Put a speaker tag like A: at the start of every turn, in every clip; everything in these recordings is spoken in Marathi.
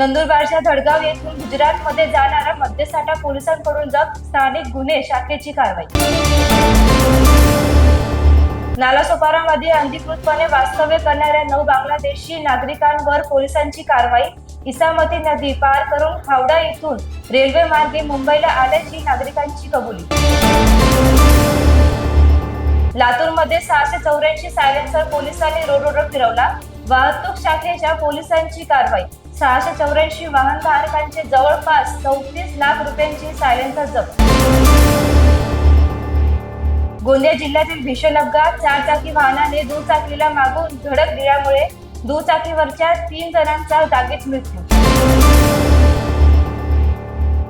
A: नंदुरबारच्या धडगाव येथून गुजरातमध्ये जाणारा मद्यसाठा पोलिसांकडून जप्त स्थानिक गुन्हे शाखेची कारवाई. नालासोपारामध्ये अधिकृतपणे वास्तव्य करणाऱ्या नऊ बांगलादेशी नागरिकांवर पोलिसांची कारवाई. इसामती नदी पार करून हावडा येथून रेल्वे मार्गे मुंबईला आल्याची नागरिकांची कबुली. लातूरमध्ये सहाशे चौऱ्याऐंशी सायलेन्सर पोलिसांनी रोड रोड फिरवला. वाहतूक शाखेच्या पोलिसांची कारवाई. सहाशे चौऱ्याऐंशी वाहनधारकांचे जवळपास चौतीस लाख रुपयांची सायलेन्सर जप्त. गोंदिया जिल्ह्यातील भीषण अपघात चार चाकी वाहनाने दुचाकीला मागून धडक दिल्यामुळे दुचाकीवरच्या तीन जणांचा जागीच मृत्यू.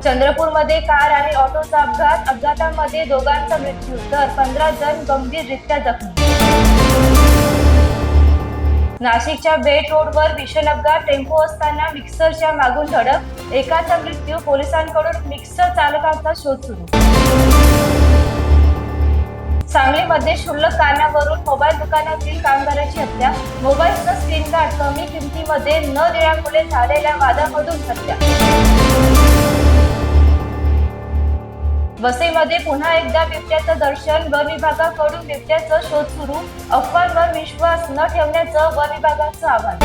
A: चंद्रपूरमध्ये कार आणि ऑटोचा अपघात अपघातामध्ये दोघांचा मृत्यू तर पंधरा जण गंभीररित्या जखमी. नाशिकच्या बेट रोडवर भीषण अपघात टेम्पो असताना मिक्सरच्या मागून धडक एकाचा मृत्यू पोलिसांकडून मिक्सर चालकाचा शोध सुरू. सांगलीमध्ये क्षुल्लक कारणावरून मोबाईल दुकानातील कामगाराची हत्या मोबाईलचं स्क्रीन गार्ड कमी किमतीमध्ये न देण्यामुळे झालेल्या वादामधून हत्या. वसईमध्ये पुन्हा एकदा बिबट्याचं दर्शन वन विभागाकडून बिबट्याचा शोध सुरू. अफवांवर विश्वास न ठेवण्याचं वन विभागाचं आवाहन.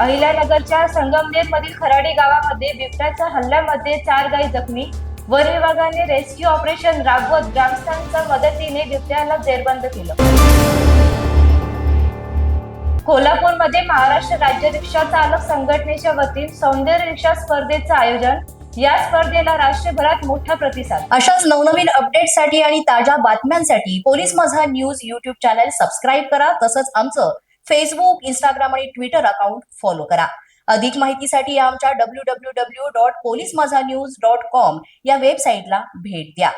A: अहिल्यानगरच्या संगमनेर मधील खराडी गावामध्ये बिबट्याच्या हल्ल्यामध्ये चार गाई जखमी. वन विभागाने रेस्क्यू ऑपरेशन राबवत ग्रामस्थांच्या मदतीने बिबट्याला जेरबंद केलं. मध्ये महाराष्ट्र राज्य रिक्षा चालक संघटनेच्या वतीने सौंदर्य रिक्षा स्पर्धेचं आयोजन. या स्पर्धेला राष्ट्रभरात मोठा प्रतिसाद.
B: अशाच नवनवीन अपडेटसाठी आणि ताज्या बातम्यांसाठी पोलीस माझा न्यूज युट्यूब चॅनल सबस्क्राईब करा. तसंच आमचं फेसबुक इंस्टाग्राम आणि ट्विटर अकाउंट फॉलो करा. अधिक माहितीसाठी आमच्या W W W dot police माझा न्यूज डॉट कॉम या वेबसाईटला भेट द्या.